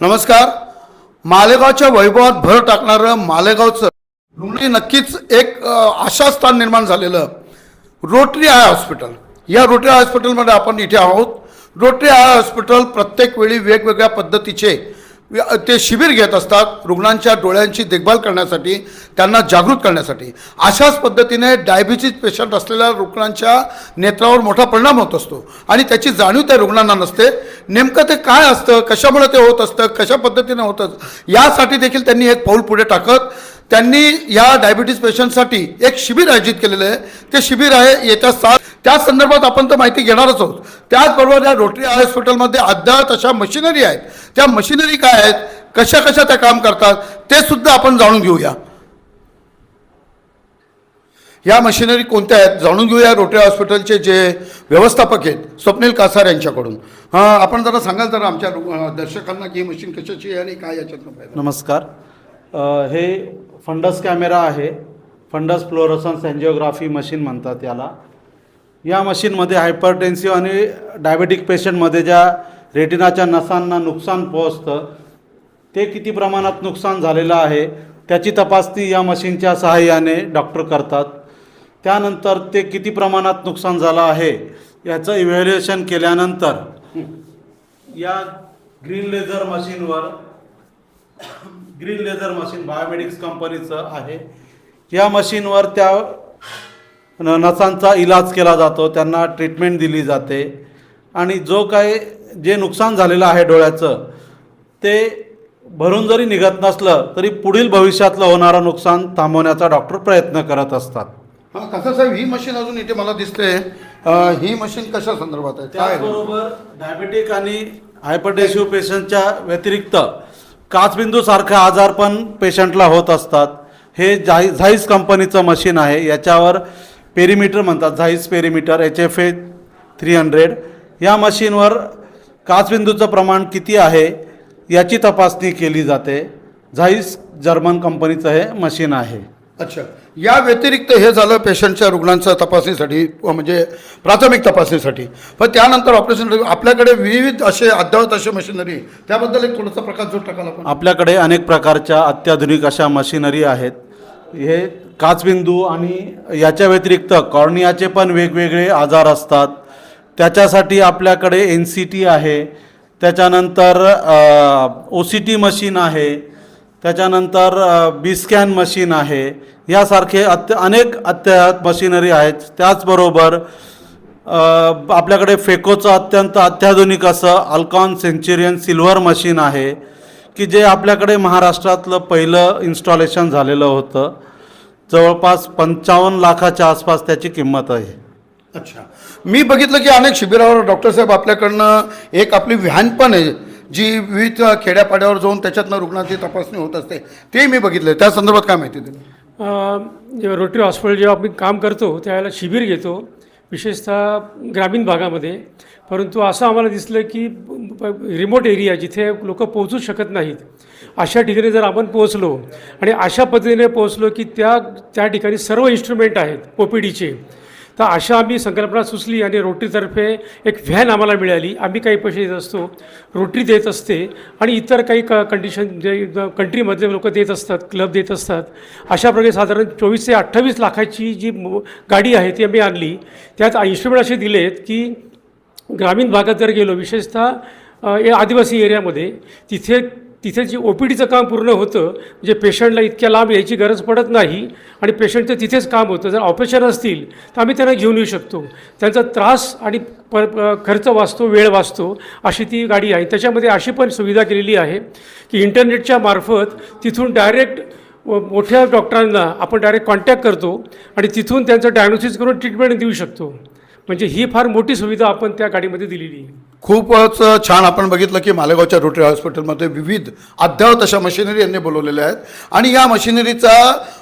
नमस्कार. मालेगावच्या वैभवात भर टाकणारं मालेगावचं रुग्णी नक्कीच एक आशा स्थान निर्माण झालेलं रोटरी आय हॉस्पिटल. या रोटरी आय हॉस्पिटलमध्ये आपण इथे आहोत. रोटरी आय हॉस्पिटल प्रत्येक वेळी वेगवेगळ्या पद्धतीचे ते शिबिर घेत असतात रुग्णांच्या डोळ्यांची देखभाल करण्यासाठी त्यांना जागृत करण्यासाठी. अशाच पद्धतीने डायबिटीज पेशंट असलेल्या रुग्णांच्या नेत्रावर मोठा परिणाम होत असतो. आणि त्याची जाणीव त्या रुग्णांना नसते. नेमकं ते काय असतं कशामुळे ते होत असतं कशा पद्धतीने होतं यासाठी देखील त्यांनी एक पाऊल पुढे टाकत त्यांनी या डायबिटीज पेशंटसाठी एक शिबिर आयोजित केलेलं आहे. ते शिबिर आहे येत्या सात त्या संदर्भात आपण तर माहिती घेणारच आहोत. त्याचबरोबर या रोटरी हॉस्पिटलमध्ये अद्याप अशा मशिनरी आहेत. त्या मशिनरी काय आहेत कशा कशा त्या काम करतात ते सुद्धा आपण जाणून घेऊया. या मशिनरी कोणत्या आहेत जाणून घेऊया रोटरी हॉस्पिटलचे जे व्यवस्थापक आहेत स्वप्नील कासार यांच्याकडून. हां आपण जरा सांगाल जरा आमच्या दर्शकांना की मशीन कशाची आहे आणि काय याच्यातनं फायदा नमस्कार. अ, हे फंडस कॅमेरा आहे. फंडस फ्लोरोसन्स एन्जिओग्राफी मशीन म्हणतात याला. या मशीनमध्ये हायपरटेन्सिव्ह आणि डायबेटिक पेशंटमध्ये ज्या रेटिनाच्या नसांना नुकसान पोहोचतं. ते किती प्रमाणात नुकसान झालेलं आहे त्याची तपासणी या मशीनच्या सहाय्याने डॉक्टर करतात. त्यानंतर ते किती प्रमाणात नुकसान झालं आहे याचं इव्हॅल्युएशन केल्यानंतर या ग्रीन लेझर मशीनवर ग्रीन लेझर मशीन बायोमेडिक्स कंपनीचं आहे. या मशीनवर त्या न- नसांचा इलाज केला जातो त्यांना ट्रीटमेंट दिली जाते. आणि जो काही जे नुकसान झालेलं आहे डोळ्याचं ते भरून जरी निघत नसलं तरी पुढील भविष्यातलं होणारं नुकसान थांबवण्याचा डॉक्टर प्रयत्न करत असतात. हां कसं साहेब ही मशीन अजून इथे मला दिसते. ही मशीन कशा संदर्भात आहे? काय? त्याचबरोबर डायबेटिक आणि हायपरटेन्सिव्ह पेशंटच्या व्यतिरिक्त काचबिंदूसारखा आजार पण पेशंटला होत असतात. हे झाई झाईस कंपनीचं मशीन आहे. याच्यावर पेरीमीटर म्हणतात Zeiss perimeter H F A three hundred या मशीनवर काचबिंदूचं प्रमाण किती आहे याची तपासणी केली जाते. झाईस जर्मन कंपनीचं हे मशीन आहे. अच्छा. या व्यतिरिक्त हे झालं पेशंटच्या रुग्णांच्या तपासणीसाठी म्हणजे प्राथमिक तपासणीसाठी. पण त्यानंतर ऑपरेशन आपल्याकडे विविध असे अद्ययावत असे मशिनरी त्याबद्दल एक थोडासा प्रकाश जोड टाकाल आपण. आपल्याकडे अनेक प्रकारच्या अत्याधुनिक अशा मशिनरी आहेत. हे काचबिंदू आणि याच्या व्यतिरिक्त कॉर्नियाचे पण वेगवेगळे आजार असतात. त्याच्यासाठी आपल्याकडे एन सी टी आहे. त्याच्यानंतर ओ सी टी मशीन आहे. त्याच्यानंतर बी स्कॅन मशीन आहे. यासारखे अत्य अनेक अत्यात मशिनरी आहेत. त्याचबरोबर आपल्याकडे फेकोचं अत्यंत अत्याधुनिक असं अल्कॉन सेंचुरियन सिल्वर मशीन आहे की जे आपल्याकडे महाराष्ट्रातलं पहिलं इन्स्टॉलेशन झालेलं होतं. जवळपास पंचावन्न लाखाच्या आसपास त्याची किंमत आहे. अच्छा. मी बघितलं की अनेक शिबिरावर डॉक्टर साहेब आपल्याकडनं एक आपली व्हॅन पण आहे जी विविध खेड्यापाड्यावर जाऊन त्याच्यातनं रुग्णांची तपासणी होत असते. ते मी बघितलं त्या संदर्भात काय माहिती दिली? जेव्हा रोटरी हॉस्पिटल जेव्हा आपण काम करतो त्यावेळेला शिबिर घेतो विशेषतः ग्रामीण भागामध्ये. परंतु असं आम्हाला दिसलं की रिमोट एरिया जिथे लोक पोहोचू शकत नाहीत अशा ठिकाणी जर आपण पोहोचलो आणि अशा पद्धतीने पोहोचलो की त्या त्या ठिकाणी सर्व इन्स्ट्रुमेंट आहेत ओ पी डीचे तर अशा आम्ही संकल्पना सुचली आणि रोटरीतर्फे एक व्हॅन आम्हाला मिळाली. आम्ही काही पैसे देत असतो रोटरी देत असते आणि इतर काही क कंडिशन जे कंट्रीमधले लोक देत असतात क्लब देत असतात. अशा प्रकारे साधारण चोवीस ते अठ्ठावीस लाखाची जी गाडी आहे ती आम्ही आणली. त्यात इन्स्ट्रुमेंट असे दिले आहेत की ग्रामीण भागात जर गेलो विशेषतः आदिवासी एरियामध्ये तिथे तिथे जे ओ पी डीचं काम पूर्ण होतं म्हणजे पेशंटला इतक्या लांब यायची गरज पडत नाही आणि पेशंटचं तिथेच काम होतं. जर ऑपरेशन असतील तर आम्ही त्यांना घेऊन येऊ शकतो. त्यांचा त्रास आणि प खर्च वाचतो वेळ वाचतो अशी ती गाडी आहे. त्याच्यामध्ये अशी पण सुविधा केलेली आहे की इंटरनेटच्या मार्फत तिथून डायरेक्ट व मोठ्या डॉक्टरांना आपण डायरेक्ट कॉन्टॅक्ट करतो आणि तिथून त्यांचं डायग्नोसिस करून ट्रीटमेंट देऊ शकतो. म्हणजे ही फार मोठी सुविधा आपण त्या गाडीमध्ये दिलेली आहे. खूपच छान आपण बघितलं की मालेगावच्या रोटरी हॉस्पिटलमध्ये विविध अद्ययावत अशा मशिनरी यांनी बोलवलेल्या आहेत. आणि या मशिनरीचा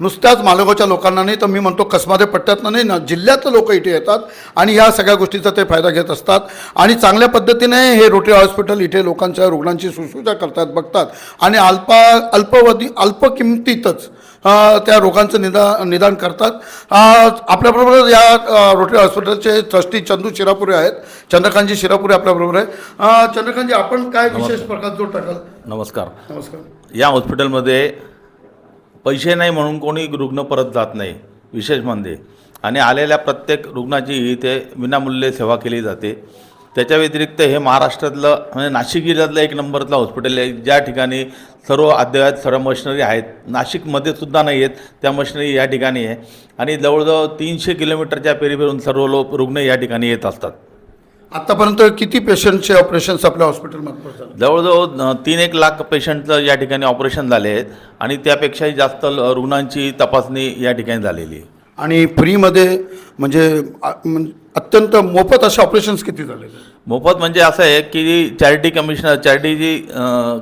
नुसत्याच मालेगावच्या लोकांना नाही तर मी म्हणतो कसमादे पट्ट्यातनं नाही ना जिल्ह्यातलं लोक इथे येतात आणि ह्या सगळ्या गोष्टीचा ते फायदा घेत असतात. आणि चांगल्या पद्धतीने हे रोटरी हॉस्पिटल इथे लोकांच्या रुग्णांची सुश्रूषा करतात बघतात. आणि अल्पा अल्पवधी अल्प किमतीतच त्या रोगांचं निदा निदान करतात. आपल्याबरोबर या रोटरी हॉस्पिटलचे ट्रस्टी चंदू शिरापुरे आहेत. चंद्रकांतजी शिरापुरे आपल्याबरोबर आहे. चंद्रकांतजी आपण काय विशेष प्रकार जो टाकाल? नमस्कार. नमस्कार. या हॉस्पिटलमध्ये पैसे नाही म्हणून कोणी रुग्ण परत जात नाही विशेष म्हणजे. आणि आलेल्या प्रत्येक रुग्णाची इथे विनामूल्य सेवा केली जाते. त्याच्या व्यतिरिक्त हे महाराष्ट्रातलं म्हणजे नाशिक जिल्ह्यातलं एक नंबरचं हॉस्पिटल आहे. ज्या ठिकाणी सर्व अद्ययावत सर्व मशिनरी आहेत. नाशिकमध्ये सुद्धा नाही आहेत त्या मशिनरी या ठिकाणी आहे. आणि जवळजवळ तीनशे किलोमीटरच्या पेरीपेरून सर्व लोक रुग्ण या ठिकाणी येत असतात. आतापर्यंत किती पेशंटचे ऑपरेशन्स आपल्या हॉस्पिटलमध्ये जवळजवळ तीन एक लाख पेशंटचं या ठिकाणी ऑपरेशन झाले आहेत. आणि त्यापेक्षाही जास्त ल- रुग्णांची तपासणी या ठिकाणी झालेली आहे. आणि फ्रीमध्ये म्हणजे, म्हणजे अत्यंत मोफत असे ऑपरेशन्स किती झाले? मोफत म्हणजे असं आहे की चॅरिटी कमिशनर चॅरिटीची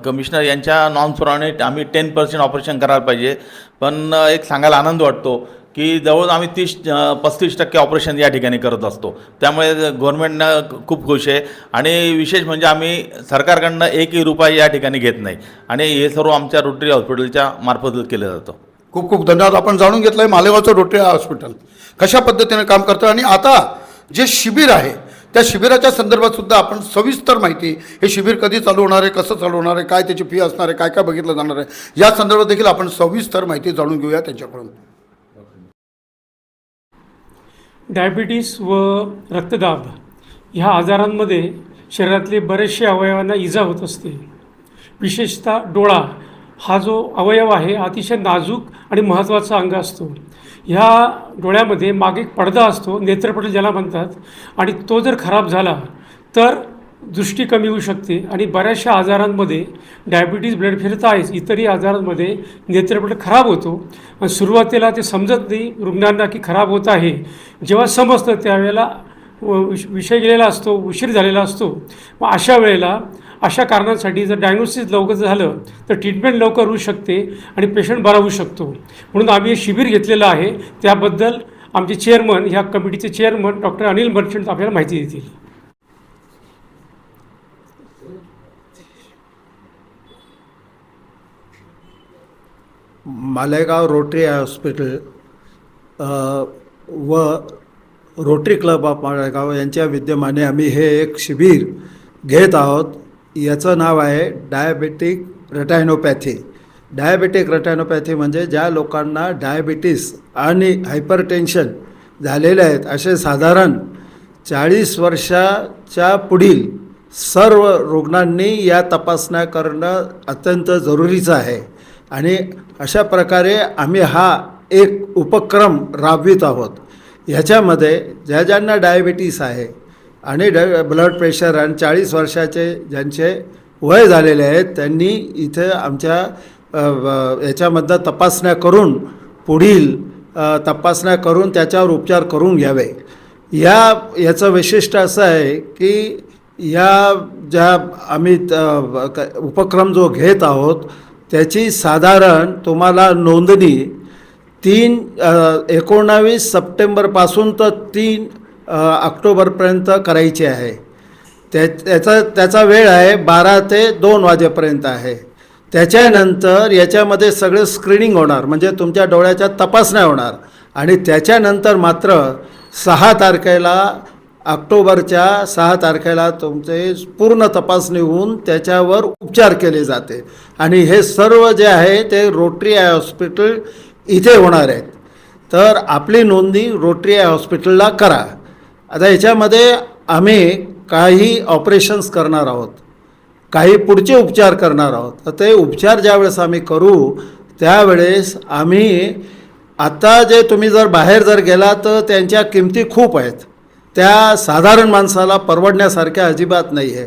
कमिशनर यांच्या नॉर्म्सप्रमाणे आम्ही टेन पर्सेंट ऑपरेशन करायला पाहिजे. पण एक सांगायला आनंद वाटतो की जवळ आम्ही तीस पस्तीस टक्के ऑपरेशन या ठिकाणी करत असतो. त्यामुळे गव्हर्नमेंटनं खूप खुश आहे. आणि विशेष म्हणजे आम्ही सरकारकडनं एकही रुपया या ठिकाणी घेत नाही. आणि हे सर्व आमच्या रोटरी हॉस्पिटलच्या मार्फतच केलं जातं. खूप खूप धन्यवाद. आपण जाणून घेतलं आहे मालेगावचं रोटरी हॉस्पिटल. कशा पद्धतीने काम करतं आणि आता जे शिबिर आहे त्या शिबिराच्या संदर्भात सुद्धा आपण सविस्तर माहिती हे शिबिर कधी चालू होणार आहे कसं चालू होणार आहे काय त्याची फी असणार आहे काय काय बघितलं जाणार आहे या संदर्भात देखील आपण सविस्तर माहिती जाणून घेऊया त्यांच्याकडून. डायबिटीस व रक्तदाब ह्या आजारांमध्ये शरीरातले बरेचसे अवयवांना इजा होत असते. विशेषतः डोळा हा जो अवयव आहे अतिशय नाजूक आणि महत्त्वाचा अंग असतो. ह्या डोळ्यामध्ये मागे एक पडदा असतो नेत्रपटल ज्याला म्हणतात. आणि तो जर खराब झाला तर दृष्टी कमी होऊ शकते आणि बऱ्याचशा आजारांमध्ये डायबिटीज ब्लड फिरता आहेच इतरही आजारांमध्ये नेत्रपटल खराब होतो. आणि सुरुवातीला ते समजत नाही रुग्णांना की खराब होत आहे. जेव्हा समजतं त्यावेळेला विष- विषय गेलेला असतो उशीर झालेला असतो. मग अशा वेळेला अशा कारणांसाठी जर डायग्नोसिस लवकर झालं तर ट्रीटमेंट लवकर होऊ शकते आणि पेशंट बरा होऊ शकतो. म्हणून आम्ही हे शिबिर घेतलेलं आहे. त्याबद्दल आमचे चेअरमन ह्या कमिटीचे चेअरमन डॉक्टर अनिल मर्चंट आपल्याला माहिती देतील. मालेगाव रोटरी हॉस्पिटल व रोटरी क्लब ऑफ मालेगाव यांच्या विद्यमाने आम्ही हे एक शिबिर घेत आहोत. याचं नाव आहे डायबेटिक रटायनोपॅथी डायबेटिक रटायनोपॅथी म्हणजे ज्या लोकांना डायबिटीस आणि हायपरटेन्शन झालेले आहेत असे साधारण चाळीस वर्षाच्या पुढील सर्व रुग्णांनी या तपासण्या करणं अत्यंत जरुरीचं आहे. आणि अशा प्रकारे आम्ही हा एक उपक्रम राबवित आहोत. ह्याच्यामध्ये ज्या ज्यांना डायबिटीस आहे आणि ड ब्लड प्रेशर आणि चाळीस वर्षाचे ज्यांचे वय झालेले आहेत त्यांनी इथे आमच्या याच्यामधनं तपासण्या करून पुढील तपासण्या करून त्याच्यावर उपचार करून घ्यावे. या याचं वैशिष्ट्य असं आहे की या ज्या आम्ही उपक्रम जो घेत आहोत त्याची साधारण तुम्हाला नोंदणी तीन एकोणावीस सप्टेंबरपासून तर तीन ऑक्टोबरपर्यंत करायची आहे. त्या त्याचा त्याचा वेळ आहे बारा ते दोन वाजेपर्यंत आहे. त्याच्यानंतर याच्यामध्ये सगळं स्क्रीनिंग होणार म्हणजे तुमच्या डोळ्याच्या तपासण्या होणार. आणि त्याच्यानंतर मात्र सहा तारखेला ऑक्टोबरच्या सहा तारखेला तुमचे पूर्ण तपासणी होऊन त्याच्यावर उपचार केले जाते. आणि हे सर्व जे आहे ते रोटरी आय हॉस्पिटल इथे होणार आहेत. तर आपली नोंदणी रोटरी आय हॉस्पिटलला करा. आता याच्यामध्ये आम्ही काही ऑपरेशन्स करणार आहोत. काही पुढचे उपचार करणार आहोत. तर ते उपचार ज्यावेळेस आम्ही करू त्यावेळेस आम्ही आता जे तुम्ही जर बाहेर जर गेला तर त्यांच्या किमती खूप आहेत. त्या साधारण माणसाला परवडण्यासारख्या अजिबात नाही आहे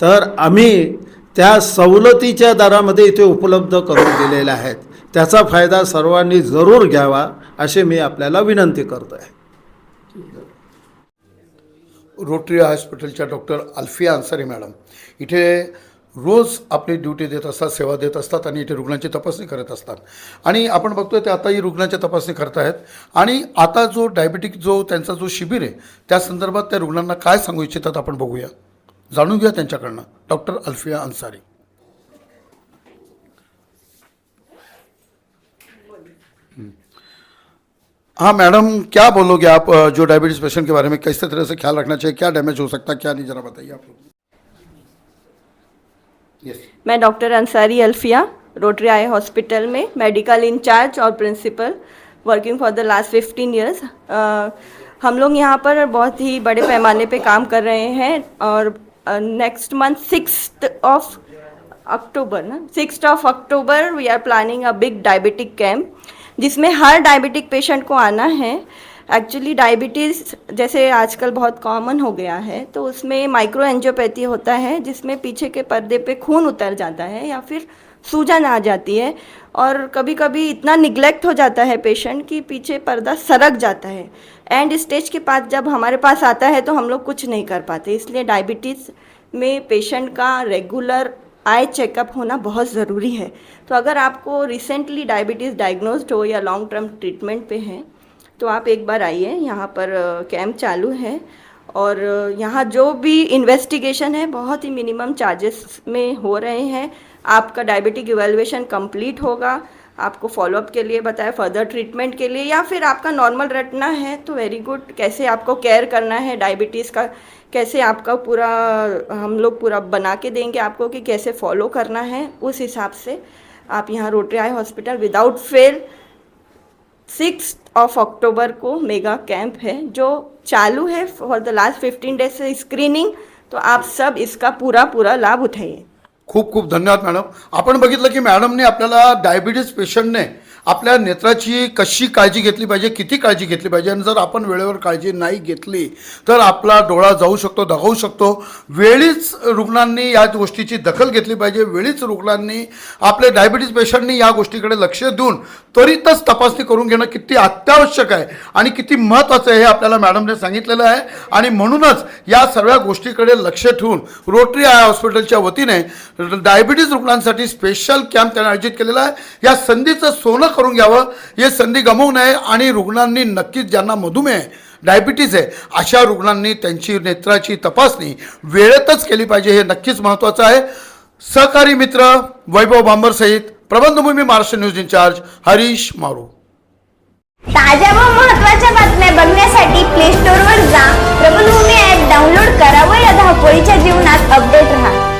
तर आम्ही त्या सवलतीच्या दरामध्ये इथे उपलब्ध करून दिलेल्या आहेत. त्याचा फायदा सर्वांनी जरूर घ्यावा अशी मी आपल्याला विनंती करतो आहे रोटरी हॉस्पिटलच्या डॉक्टर अल्फिया अन्सारी मॅडम. इथे रोज आपली ड्युटी देत असतात सेवा देत असतात आणि इथे रुग्णांची तपासणी करत असतात. आणि आपण बघतोय ते आताही रुग्णांची तपासणी करत आहेत. आणि आता जो डायबिटिक जो त्यांचा जो शिबिर आहे त्या संदर्भात त्या रुग्णांना काय सांगू इच्छितात आपण बघूया. जाणून घेऊया त्यांच्याकडनं. डॉक्टर अल्फिया अन्सारी. हाँ मैडम, क्या बोलोगे आप जो डायबिटीज़ पेशेंट के बारे में? किस तरह से ख्याल रखना चाहिए? क्या डैमेज हो सकता है? क्या नहीं? जरा बताइए आप लोग। यस मैं doctor Ansari Alfiya, Rotary eye hospital में मेडिकल इंचार्ज और principal working for the last fifteen years हम लोग यहाँ पर बहुत ही बड़े पैमाने पे काम कर रहे हैं और next month six of October ना? Six of October we are planning a big diabetic camp जिसमें हर डायबिटिक पेशेंट को आना है। एक्चुअली डायबिटीज़ जैसे आजकल बहुत कॉमन हो गया है तो उसमें माइक्रो एंजियोपैथी होता है, जिसमें पीछे के पर्दे पे खून उतर जाता है या फिर सूजन आ जाती है। और कभी कभी इतना निग्लेक्ट हो जाता है पेशेंट कि पीछे पर्दा सरक जाता है। एंड स्टेज के पास जब हमारे पास आता है तो हम लोग कुछ नहीं कर पाते। इसलिए डायबिटीज़ में पेशेंट का रेगुलर आई चेकअप होना बहुत ज़रूरी है। तो अगर आपको रिसेंटली डायबिटीज़ डायग्नोस्ड हो या लॉन्ग टर्म ट्रीटमेंट पे हैं तो आप एक बार आइए, यहाँ पर कैंप चालू है। और यहाँ जो भी इन्वेस्टिगेशन है, बहुत ही मिनिमम चार्जेस में हो रहे हैं। आपका डायबिटिक इवेलुएशन कंप्लीट होगा। आपको फॉलोअप के लिए बताया फर्दर ट्रीटमेंट के लिए, या फिर आपका नॉर्मल रटना है तो वेरी गुड कैसे आपको केयर करना है डायबिटीज़ का, कैसे आपका पूरा, हम लोग पूरा बना के देंगे आपको कि कैसे फॉलो करना है, उस हिसाब से आप यहाँ rotary eye hospital without fail six of October को मेगा कैंप है, जो चालू है for the last fifteen days say screening तो आप सब इसका पूरा पूरा लाभ उठाइए। खूप खूप धन्यवाद मॅडम. आपण बघितलं की मॅडमने आपल्याला डायबिटीज पेशंटने आपल्या नेत्राची कशी काळजी घेतली पाहिजे किती काळजी घेतली पाहिजे आणि जर आपण वेळेवर काळजी नाही घेतली तर आपला डोळा जाऊ शकतो दगावू शकतो. वेळीच रुग्णांनी या गोष्टीची दखल घेतली पाहिजे वेळीच रुग्णांनी आपले डायबिटीज पेशंटनी या गोष्टीकडे लक्ष देऊन त्वरितच तपासणी करून घेणं किती अत्यावश्यक आहे आणि किती महत्त्वाचं आहे हे आपल्याला मॅडमने सांगितलेलं आहे. आणि म्हणूनच या सगळ्या गोष्टीकडे लक्ष ठेवून रोटरी आय हॉस्पिटलच्या वतीने डायबिटीज रुग्णांसाठी स्पेशल कॅम्प त्यांनी आयोजित केलेला आहे. या संधीचं सोनं करून घ्यावं हे संधी गमवू नये आणि रुग्णांनी नक्कीच ज्यांना मधुमेह डायबिटीज आहे अशा रुग्णांनी त्यांची नेत्राची तपासणी वेळेतच केली पाहिजे हे नक्कीच महत्त्वाचं आहे. सहकारी मित्र वैभव बांबर सहित प्रबंधभूमी Maharashtra news in charge Harish Maru. ताज्या व महत्त्वाच्या बातम्या बघण्यासाठी प्ले स्टोअर वर जा. प्रबंधभूमी ऍप डाउनलोड करा व या धावपळीच्या जीवनात अपडेट राहा.